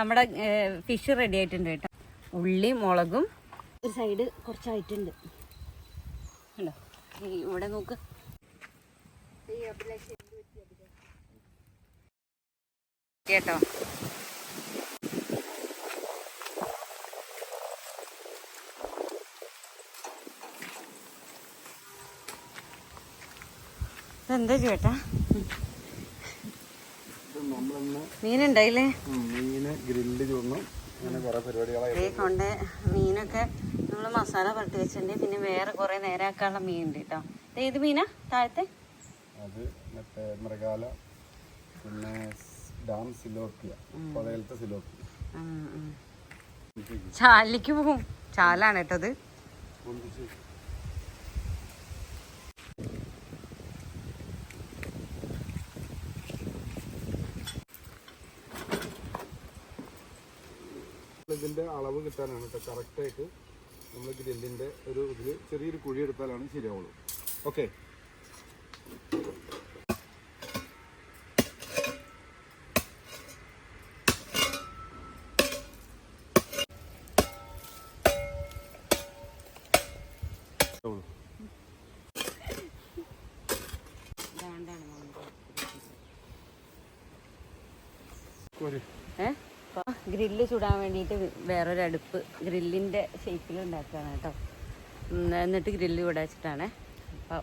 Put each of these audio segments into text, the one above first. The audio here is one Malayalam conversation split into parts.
നമ്മുടെ ഫിഷ് റെഡി ആയിട്ടുണ്ട് കേട്ടോ. ഉള്ളി മുളകും. ഒരു സൈഡ് കുറച്ചായിട്ടുണ്ട്. ഉണ്ടോ? ഇവിടെ നോക്ക്. കേട്ടോ? എന്താ ചേട്ടാ? മീനുണ്ടായില്ലേ? മീന് കുറെ പരിപാടികളായി. ദേ കൊണ്ട് മീനൊക്കെ നമ്മൾ മസാല പുരട്ടി വെച്ചിട്ടുണ്ട്. പിന്നെ വേറെ കുറെ നേരാക്കാനുള്ള മീൻ ഉണ്ട് കേട്ടോ ഏത് മീനാ താഴത്തെ? അത് മറ്റേ മൃഗാല പിന്നെ ഡാം സിലോപ്പിയ പുഴയിലത്തെ സിലോപ്പിയ. ചാലിക്ക്. പോകും. ചാലാണ് കേട്ടോ അത്. അളവ് കിട്ടാനാണ് കേട്ടോ കറക്റ്റായിട്ട് നമ്മൾ ഗ്രില്ലിന്റെ ഒരു ഇതിൽ ചെറിയൊരു കുഴി എടുത്താലാണ് ശരിയാവുള്ളൂ. ഓക്കെ ഏ? ഗ്രില്ല് ചൂടാൻ വേണ്ടിയിട്ട് വേറൊരു അടുപ്പ് ഗ്രില്ലിന്റെ ഷേപ്പിൽ ഉണ്ടാക്കുകയാണ് കേട്ടോ. എന്നിട്ട് ഗ്രില്ല് ഇവിടെ വെച്ചിട്ടാണ്. അപ്പോൾ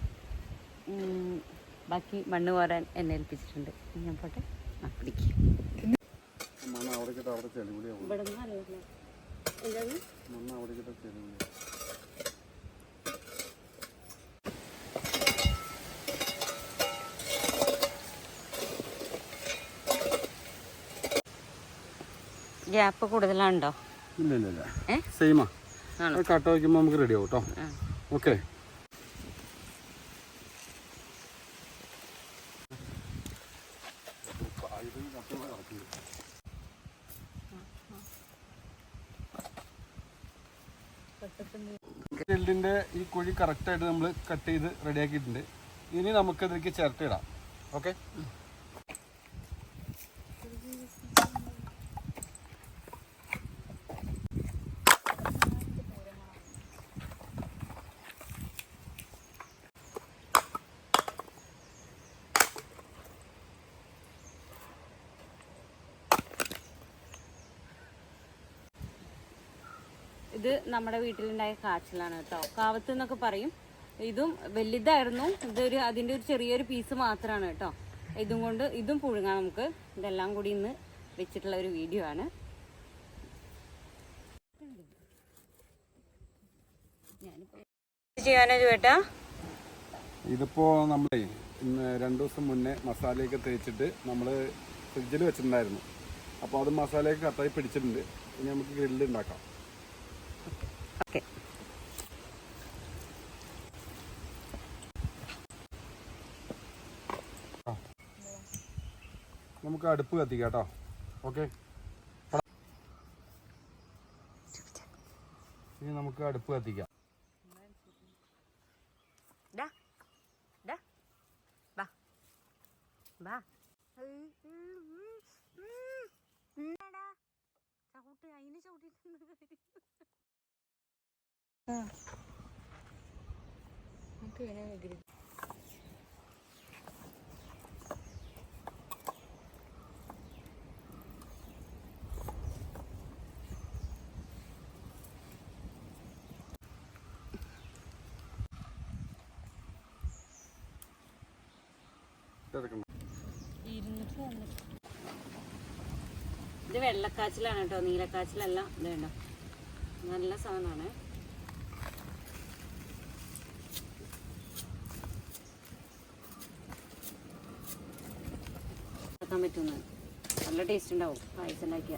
ബാക്കി മണ്ണ് കോരാൻ എന്നെ ഏൽപ്പിച്ചിട്ടുണ്ട്. ഞാൻ പോട്ടെ. ആ പിടിക്കും. ഇവിടെ നിന്നല്ലേ ഗ്യാപ്പ് കൂടുതലാണോ ഇല്ല ഇല്ല സെയിമാ കട്ട വയ്ക്കുമ്പോൾ നമുക്ക് റെഡി ആവും കേട്ടോ ഓക്കെ ഗ്രില്ലിന്റെ ഈ കുഴി കറക്റ്റായിട്ട് നമ്മൾ കട്ട് ചെയ്ത് റെഡിയാക്കിയിട്ടുണ്ട് ഇനി നമുക്ക് ഇതിലേക്ക് ചിരട്ടിടാം ഓക്കെ ഇത് നമ്മുടെ വീട്ടിലുണ്ടായ കാച്ചിലാണ് കേട്ടോ. കാവത്ത് എന്നൊക്കെ പറയും. ഇതും വലുതായിരുന്നു. ഇതൊരു അതിന്റെ ഒരു ചെറിയൊരു പീസ് മാത്രമാണ് കേട്ടോ. ഇതും കൊണ്ട് ഇതും പുഴുങ്ങാം നമുക്ക്. ഇതെല്ലാം കൂടി ഇന്ന് വെച്ചിട്ടുള്ള ഒരു വീഡിയോ ആണ്. ചേട്ടാ? ഇതിപ്പോ നമ്മളെ രണ്ടു ദിവസം മുന്നേ മസാലയൊക്കെ തേച്ചിട്ട് നമ്മൾ ഫ്രിഡ്ജിൽ വെച്ചിട്ടുണ്ടായിരുന്നു. അപ്പോൾ അത് മസാലയൊക്കെ കത്തായി പിടിച്ചിട്ടുണ്ട്. ഇനി നമുക്ക് ഗ്രില്ല് ഉണ്ടാക്കാം. ഓക്കെ നമുക്ക് അടുപ്പ് കത്തിക്കാം കേട്ടോ ഓക്കെ ഇനി നമുക്ക് അടുപ്പ് കത്തിക്കാം ഡാ ഡാ ബാ ഇത് വെള്ളക്കാച്ചിലാണ് കേട്ടോ. നീലക്കാച്ചിലല്ല. ഇത് വേണ്ട നല്ല സാധനമാണ്. പറ്റുന്നത്. നല്ല ടേസ്റ്റ് ഉണ്ടാവും പായസം ഉണ്ടാക്കിയ.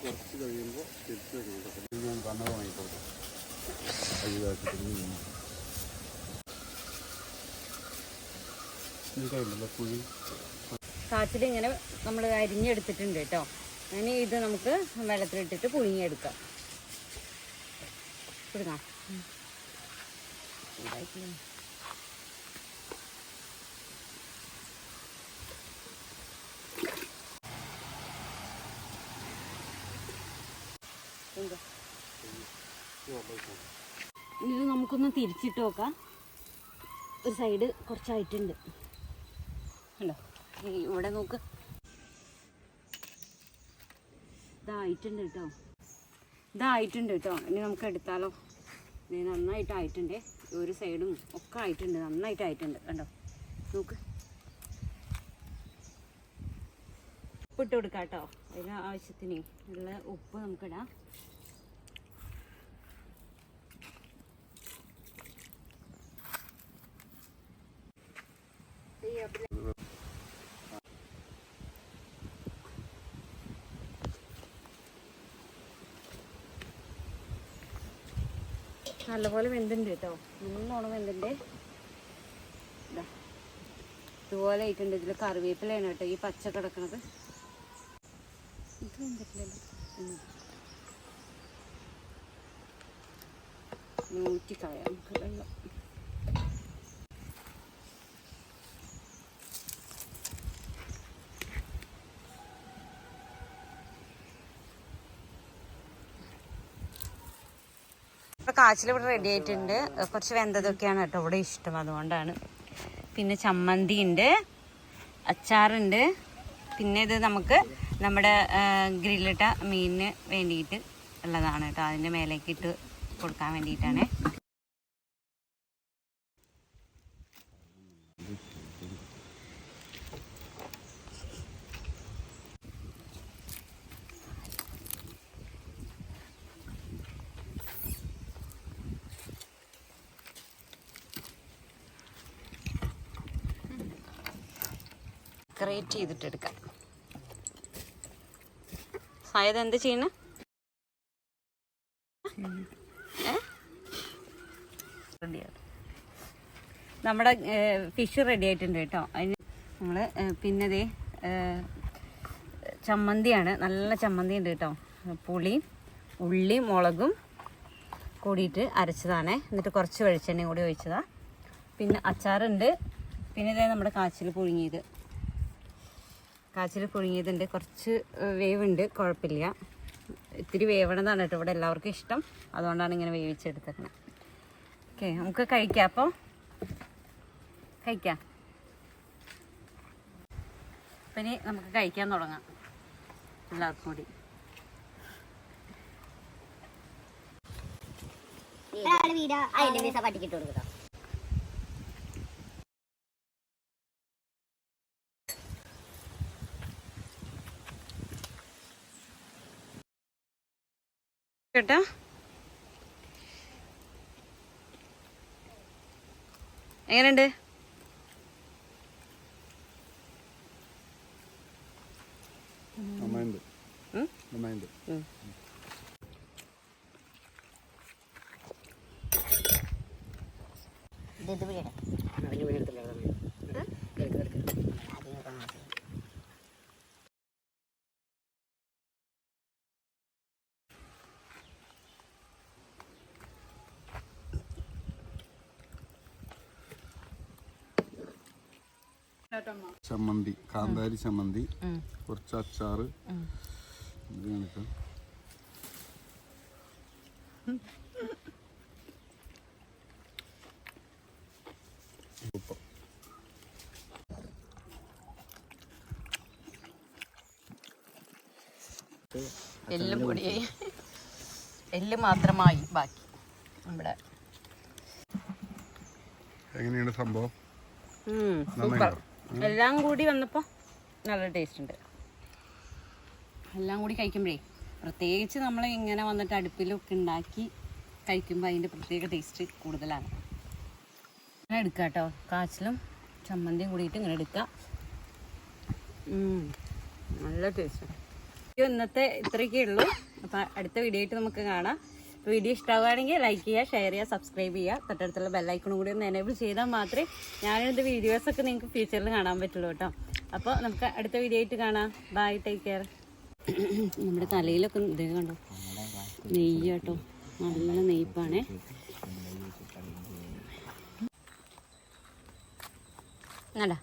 കുറച്ച് കഴിയുമ്പോൾ തിരിച്ച് വരുന്നുണ്ട് ഞാൻ കണ്ണട വാങ്ങിക്കോട്ടെ കാച്ചിൽ ഇങ്ങനെ നമ്മൾ അരിഞ്ഞെടുത്തിട്ടുണ്ട് കേട്ടോ. ഇനി ഇത് നമുക്ക് വെള്ളത്തിലിട്ടിട്ട് പുഴുങ്ങിയെടുക്കാം. പുഴുങ്ങാം ഉം. ചൂടായിട്ടില്ല. എന്താ? ഇനി ഇത് നമുക്കൊന്ന് തിരിച്ചിട്ട് നോക്കാം. ഒരു സൈഡ് കുറച്ചായിട്ടുണ്ട്. ഉണ്ടോ ഇവിടെ നോക്ക്. ഇതായിട്ടുണ്ട് കേട്ടോ. ഇതായിട്ടുണ്ട് കേട്ടോ. ഇനി നമുക്ക് എടുത്താലോ? ഇനി നന്നായിട്ട് ആയിട്ടുണ്ട് ഒരു സൈഡും ഒക്കെ ആയിട്ടുണ്ട്. നന്നായിട്ട് ആയിട്ടുണ്ട് കണ്ടോ? നോക്ക്. ഉപ്പിട്ട് കൊടുക്കാം കേട്ടോ. അതിന് ആവശ്യത്തിന്. ഉള്ള ഉപ്പ് നമുക്കിടാം. നല്ലപോലെ വെന്തുണ്ട് കേട്ടോ. നല്ലോണം വെന്തുണ്ട്. ഇതാ ഇതുപോലെ ആയിട്ടുണ്ട്. ഇതിൽ കറിവേപ്പിലയാണ് കേട്ടോ ഈ പച്ച കിടക്കണത്. ഇത് നൂറ്റി നമുക്ക് വെള്ളം. കാച്ചിൽ ഇവിടെ റെഡി ആയിട്ടുണ്ട്. കുറച്ച് വെന്തതൊക്കെയാണ് കേട്ടോ ഇവിടെ ഇഷ്ടം. അതുകൊണ്ടാണ്. പിന്നെ ചമ്മന്തി ഉണ്ട് അച്ചാറുണ്ട്. പിന്നെ ഇത് നമുക്ക് നമ്മുടെ ഗ്രില്ലിട്ട മീനിന് വേണ്ടിയിട്ട് ഉള്ളതാണ് കേട്ടോ. അതിന്റെ മേലേക്ക് ഇട്ട് കൊടുക്കാൻ വേണ്ടിയിട്ടാണ്. ക്രിയേറ്റ് ചെയ്തിട്ട് എടുക്കാം സായത് എന്ത് ചെയ്യണ? നമ്മുടെ ഫിഷ് റെഡി ആയിട്ടുണ്ട് കേട്ടോ. അതിന് നമ്മൾ പിന്നെ ദേ ചമ്മന്തിയാണ്. നല്ല ചമ്മന്തി ഉണ്ട് കേട്ടോ. പുളിയും ഉള്ളി മുളകും കൂടിയിട്ട് അരച്ചതാണ്. എന്നിട്ട് കുറച്ച് വെളിച്ചെണ്ണയും കൂടി ഒഴിച്ചതാണ് പിന്നെ അച്ചാറുണ്ട്. പിന്നെ ഇതേ നമ്മുടെ കാച്ചിൽ പുഴുങ്ങിയത്. കാച്ചിൽ പുഴുങ്ങിയതുണ്ട് കുറച്ച് വേവുണ്ട്. കുഴപ്പമില്ല. ഇത്തിരി വേവണതാണ് കേട്ടോ ഇവിടെ എല്ലാവർക്കും ഇഷ്ടം. അതുകൊണ്ടാണ് ഇങ്ങനെ വേവിച്ചെടുത്തേക്കണത് ഓക്കെ നമുക്ക് കഴിക്കാം. അപ്പോൾ കഴിക്കാം. അപ്പം ഇനി നമുക്ക് കഴിക്കാൻ തുടങ്ങാം. എല്ലാവർക്കും കൂടി. വീട്. അതിന്റെ പൈസ പട്ടിക്കിട്ട് കൊടുക്കണം കേട്ടോ. എങ്ങനെയുണ്ട്? നന്നായിട്ടുണ്ട് ഉം? നന്നായിട്ടുണ്ട് ഉം. ഇത് ഇത് പിടിയുടെ ചമ്മന്തി കാന്താരി ചമ്മന്തി കുറച്ച് അച്ചാറ്. എല്ല് പൊടി എല്ല് മാത്രമായി ബാക്കി. നമ്മുടെ എങ്ങനെയാണ് സംഭവം? സൂപ്പർ. എല്ലാം കൂടി വന്നപ്പോൾ നല്ല ടേസ്റ്റ് ഉണ്ട്. എല്ലാം കൂടി കഴിക്കുമ്പോഴേ പ്രത്യേകിച്ച് നമ്മൾ ഇങ്ങനെ വന്നിട്ട് അടുപ്പിലൊക്കെ ഉണ്ടാക്കി കഴിക്കുമ്പോൾ അതിന്റെ പ്രത്യേക ടേസ്റ്റ് കൂടുതലാണ്. ഇങ്ങനെ എടുക്കാം കേട്ടോ കാച്ചിലും ചമ്മന്തിയും കൂടിയിട്ട് ഇങ്ങനെ എടുക്കുക നല്ല ടേസ്റ്റ് ഇന്നത്തെ ഇത്രയൊക്കെ ഉള്ളൂ. അപ്പം അടുത്ത വീഡിയോ ആയിട്ട് നമുക്ക് കാണാം. വീഡിയോ ഇഷ്ടമാവുകയാണെങ്കിൽ ലൈക്ക് ചെയ്യുക ഷെയർ ചെയ്യുക സബ്സ്ക്രൈബ് ചെയ്യുക. തൊട്ടടുത്തുള്ള ബെല്ലൈക്കണും കൂടി ഒന്ന് എനേബിൾ ചെയ്താൽ മാത്രമേ ഞാനിത് വീഡിയോസൊക്കെ നിങ്ങൾക്ക് ഫ്യൂച്ചറിൽ കാണാൻ പറ്റുള്ളൂ കേട്ടോ. അപ്പോൾ നമുക്ക് അടുത്ത വീഡിയോ ആയിട്ട് കാണാം. ബൈ ടേക്ക് കെയർ നമ്മുടെ തലയിലൊക്കെ ഇത് കണ്ടോ? നെയ്യ് കേട്ടോ. നല്ല നെയ്പ്പാണേ. നടാ